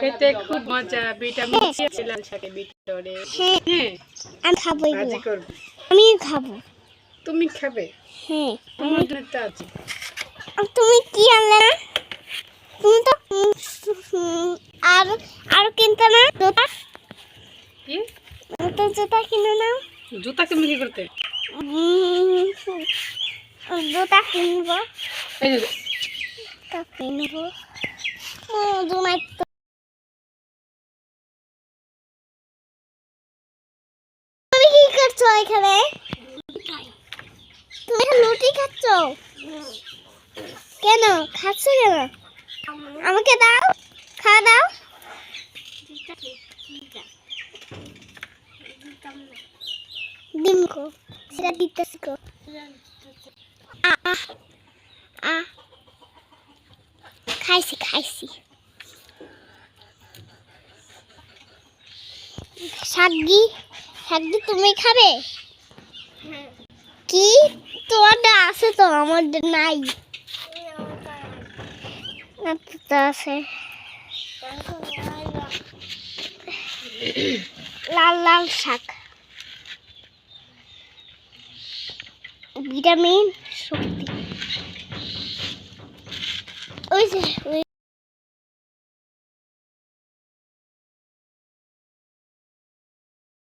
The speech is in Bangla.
খেতে খুব মজা ভিটামিন সি আছে লাল শাকের ভিতরে। হ্যাঁ হ্যাঁ। আমি খাব এগুলো। আমি খাব। তুমি খাবে? হ্যাঁ তোমার জন্য তো আছে। তুমি কি আনলে না? তুমি তো আর আর কিনতে না? জুতা? কি? তো জুতা কিনে নাও। জুতা কিনবে কি করতে? জুতা কিনবো। এই জুতা কিনবো। তো তুমি কি করছ এখানে? তুমি রুটি খাচ্ছ? কেন? খাচ্ছ কেন? আমাকে দাও, খাওয়া দাও। ডিম কো সেটা দিতেছি কো। আ আ আ। খাইছি খাইছি। শাকগি শাকগি তুমি খাবে? কি? তোমারটা আছে তো, আমারটা নাই। আছে। লাল লাল শাক। ভিটামিন, শক্তি। ওই যে